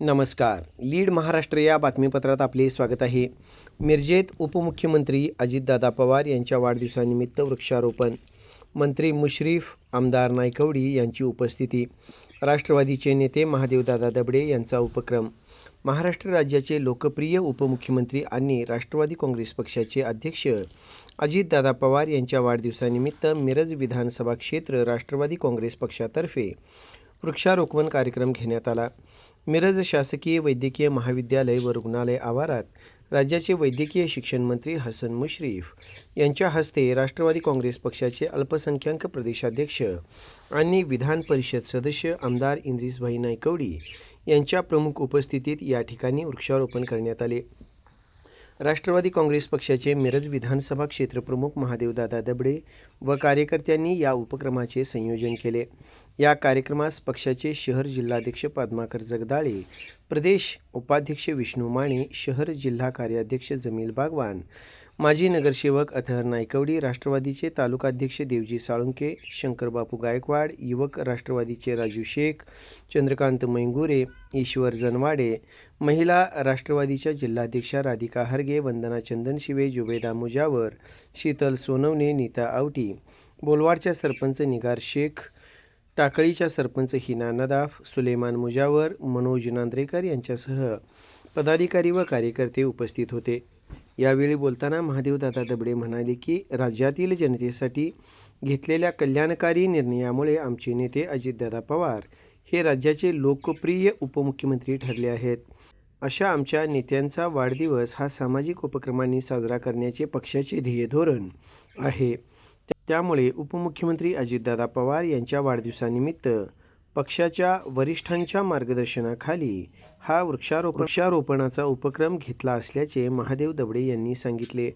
नमस्कार. लीड महाराष्ट्र या बातमीपत्रात आपले स्वागत आहे. मिरजेत उपमुख्यमंत्री अजितदादा पवार यांच्या वाढदिवसानिमित्त वृक्षारोपण. मंत्री मुश्रीफ आमदार नायकवडी यांची उपस्थिती. राष्ट्रवादीचे नेते महादेवदादा दबडे यांचा उपक्रम. महाराष्ट्र राज्याचे लोकप्रिय उपमुख्यमंत्री आणि राष्ट्रवादी काँग्रेस पक्षाचे अध्यक्ष अजितदादा पवार यांच्या वाढदिवसानिमित्त मिरज विधानसभा क्षेत्र राष्ट्रवादी काँग्रेस पक्षातर्फे वृक्षारोपण कार्यक्रम घेण्यात आला. मिरज शासकीय वैद्यकीय महाविद्यालय व रुग्णालय आवारात राज्याचे वैद्यकीय शिक्षण मंत्री हसन मुश्रीफ यांच्या हस्ते राष्ट्रवादी काँग्रेस पक्षाचे अल्पसंख्याक प्रदेशाध्यक्ष आणि विधान परिषद सदस्य आमदार इंद्रिसभाई नायकवडी यांच्या प्रमुख उपस्थितीत या ठिकाणी वृक्षारोपण करण्यात आले. राष्ट्रवादी काँग्रेस पक्षाचे मिरज विधानसभा क्षेत्रप्रमुख महादेवदादा दबडे व कार्यकर्त्यांनी या उपक्रमाचे संयोजन केले. या कार्यक्रमास पक्षाचे शहर जिल्हाध्यक्ष पद्माकर जगदाळे प्रदेश उपाध्यक्ष विष्णू माने शहर जिल्हा कार्याध्यक्ष जमील बागवान माजी नगरसेवक अथहर नायकवडी राष्ट्रवादीचे तालुकाध्यक्ष देवजी साळुंके शंकरबापू गायकवाड युवक राष्ट्रवादीचे राजू शेख चंद्रकांत मैंगुरे ईश्वर जनवाडे महिला राष्ट्रवादीच्या जिल्हाध्यक्षा राधिका हरगे वंदना चंदनशिवे जुबेदा मुजावर शीतल सोनवणे नीता आवटी बोलवाडच्या सरपंच निगार शेख टाकळीच्या सरपंच हिना नदाफ सुलेमान मुजावर मनोज नांद्रेकर यांच्यासह पदाधिकारी व कार्यकर्ते उपस्थित होते. यावेळी बोलताना महादेवदादा दबडे म्हणाले की राज्यातील जनतेसाठी घेतलेल्या कल्याणकारी निर्णयामुळे आमचे नेते अजितदादा पवार हे राज्याचे लोकप्रिय उपमुख्यमंत्री ठरले आहेत. अशा आमच्या नेत्यांचा वाढदिवस हा सामाजिक उपक्रमांनी साजरा करण्याचे पक्षाचे ध्येय धोरण आहे. त्यामुळे उपमुख्यमंत्री अजितदादा पवार यांच्या वाढदिवसानिमित्त पक्षाच्या वरिष्ठांच्या मार्गदर्शनाखाली हा वृक्षारोप वृक्षारोपणाचा उपक्रम घेतला असल्याचे महादेव दबडे यांनी सांगितले.